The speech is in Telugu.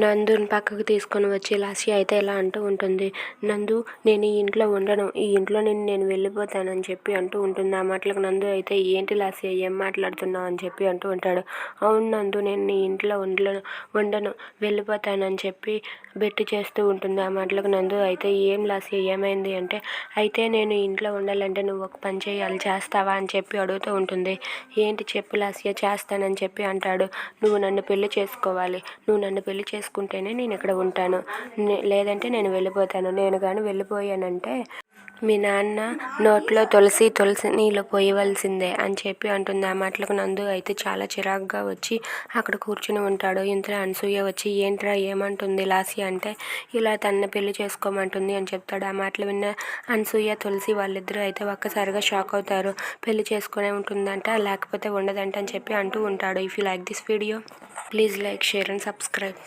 నందుని పక్కకు తీసుకొని వచ్చి లాస్య అయితే ఇలా అంటూ ఉంటుంది. నందు నేను ఈ ఇంట్లో ఉండను. ఈ ఇంట్లో నేను నేను వెళ్ళిపోతానని చెప్పి అంటూ ఉంటుంది. ఆ మాటలకు నందు అయితే ఏంటి లాస్య ఏం మాట్లాడుతున్నావు? అని చెప్పి అంటూ ఉంటాడు. అవును నందు నేను నీ ఇంట్లో ఉండను ఉండను వెళ్ళిపోతానని చెప్పి బెట్టు చేస్తూ ఉంటుంది. ఆ మాటలకు నందు అయితే ఏం లాస్య ఏమైంది? అంటే అయితే నేను ఇంట్లో ఉండాలంటే నువ్వు ఒక పని చేయాలి. చేస్తావా? అని చెప్పి అడుగుతూ ఉంటుంది. ఏంటి చెప్పు లాస్య చేస్తానని చెప్పి అంటాడు. నువ్వు నన్ను పెళ్ళి చేసుకోవాలి. నువ్వు నన్ను పెళ్ళి చేసుకుంటేనే నేను ఇక్కడ ఉంటాను. లేదంటే నేను వెళ్ళిపోతాను. నేను కానీ వెళ్ళిపోయానంటే మీ నాన్న నోట్లో తులసి తులసి నీళ్ళు పోయవలసిందే అని చెప్పి అంటుంది. ఆ మాటలకు నందు అయితే చాలా చిరాగ్గా వచ్చి అక్కడ కూర్చుని ఉంటాడు. ఇంతలో అనసూయ వచ్చి ఏంట్రా ఏమంటుంది లాసి అంటే ఇలా తన పెళ్ళి చేసుకోమంటుంది అని చెప్తాడు. ఆ మాటలు విన్న అనసూయ తులసి వాళ్ళిద్దరూ అయితే ఒక్కసారిగా షాక్ అవుతారు. పెళ్ళి చేసుకునే ఉంటుందంట లేకపోతే ఉండదంట అని చెప్పి అంటూ ఉంటాడు. If you like this video please like share and subscribe